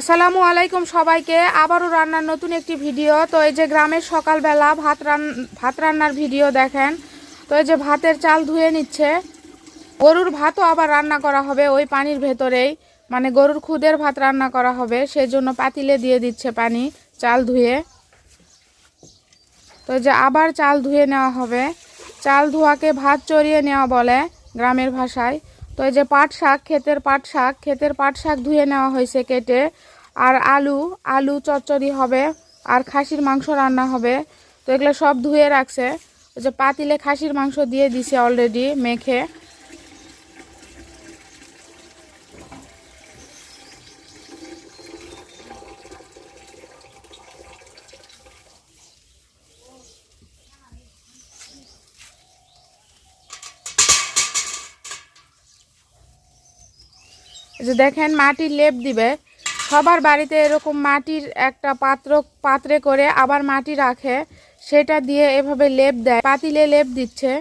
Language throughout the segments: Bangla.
আসসালামু আলাইকুম সবাইকে। আবারও রান্নার নতুন একটি ভিডিও। তো এই যে গ্রামের সকালবেলা ভাত রান, ভাত রান্নার ভিডিও দেখেন। তো এই যে ভাতের চাল ধুয়ে নিচ্ছে। গরুর ভাতও আবার রান্না করা হবে ওই পানির ভেতরেই। মানে গরুর খুদের ভাত রান্না করা হবে সেই জন্য পাতিলে দিয়ে দিচ্ছে পানি চাল ধুয়ে। তো যে আবার চাল ধুয়ে নেওয়া হবে। চাল ধোয়াকে ভাত চড়িয়ে নেওয়া বলে গ্রামের ভাষায়। তো এই যে পাট শাক, ক্ষেতের পাট শাক, ক্ষেতের পাট শাক ধুয়ে নেওয়া হয়েছে কেটে। আর আলু আলু চচ্চড়ি হবে, আর খাসির মাংস রান্না হবে। তো এগুলো সব ধুয়ে রাখছে। ওই যে পাতিলে খাসির মাংস দিয়ে দিছে অলরেডি মেখে। যে দেখেন মাটির লেপ দিবে। সবার বাড়িতে এরকম মাটির একটা পাত্র, পাত্রে করে আবার মাটি রাখে। সেটা দিয়ে এভাবে লেপ দেয়। পাতিলে লেপ দিচ্ছে।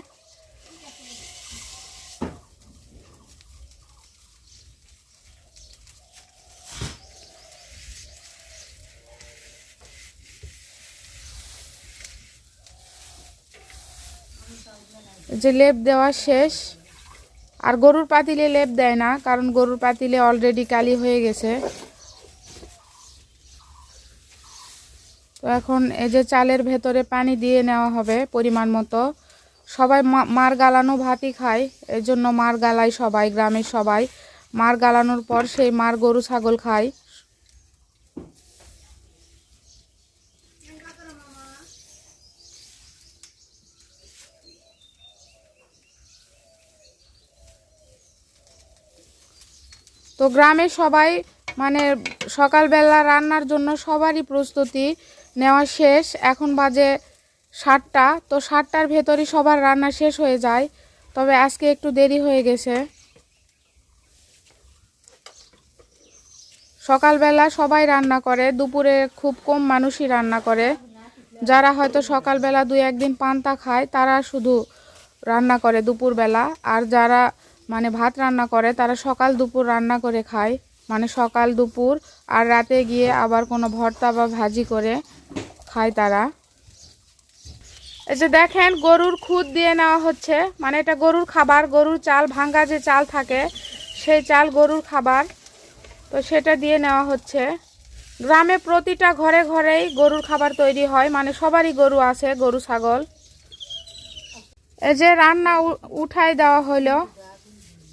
যে লেপ দেওয়া শেষ। আর গরুর পাতিলে লেপ দেয় না, কারণ গরুর পাতিলে অলরেডি কালি হয়ে গেছে। তো এখন এই যে চালের ভেতরে পানি দিয়ে নেওয়া হবে পরিমাণ মতো। সবাই মার গালানো ভাতই খায় এই জন্য মার গালায় সবাই, গ্রামের সবাই। মার গালানোর পর সেই মার গরু ছাগল খায়। তো গ্রামে সবাই মানে সকালবেলা রান্নার জন্য সবারই প্রস্তুতি নেওয়া শেষ। এখন বাজে সাতটা, তো সাতটার ভেতরই সবার রান্না শেষ হয়ে যায়। তবে আজকে একটু দেরি হয়ে গেছে। সকালবেলা সবাই রান্না করে, দুপুরে খুব কম মানুষই রান্না করে। যারা হয়তো সকালবেলা দুই একদিন পান্তা খায়, তারা শুধু রান্না করে দুপুরবেলা। আর যারা মানে ভাত রান্না করে, তারা সকাল দুপুর রান্না করে খায়। মানে সকাল দুপুর আর রাতে গিয়ে আবার কোনো ভর্তা বা ভাজি করে খায় তারা। এই যে দেখেন, গরুর খুদ দিয়ে নেওয়া হচ্ছে। মানে এটা গরুর খাবার, গরুর চাল, ভাঙ্গা যে চাল থাকে, সেই চাল গরুর খাবার। তো সেটা দিয়ে নেওয়া হচ্ছে। গ্রামে প্রতিটা ঘরে ঘরেই গরুর খাবার তৈরি হয়। মানে সবারই গরু আছে, গরু, ছাগল। এই যে রান্না উঠাই দেওয়া হলো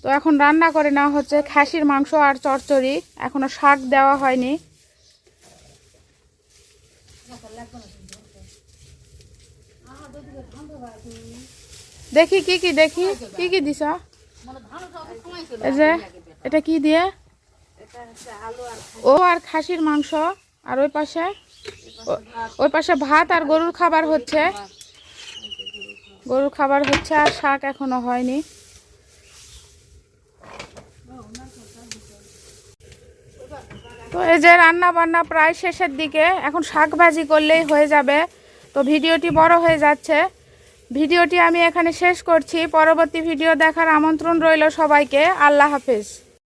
তো এখন রান্না করে নেওয়া হচ্ছে খাসির মাংস আর চচ্চড়ি। এখনও শাক দেওয়া হয়নি। দেখি কি কি, দেখি কি কি দিছ? এই যে, এটা কি দিয়ে? ও আর খাসির মাংস আর ওই পাশে? ওই পাশে ভাত আর গরুর খাবার হচ্ছে। গরুর খাবার হচ্ছে আর শাক এখনও হয়নি। তো এই যে রান্না বান্না প্রায় শেষের দিকে, এখন শাক ভাজি করলেই হয়ে যাবে। তো ভিডিওটি বড় হয়ে যাচ্ছে। ভিডিওটি আমি এখানে শেষ করছি। পরবর্তী ভিডিও দেখার আমন্ত্রণ রইল সবাইকে। আল্লাহ হাফেজ।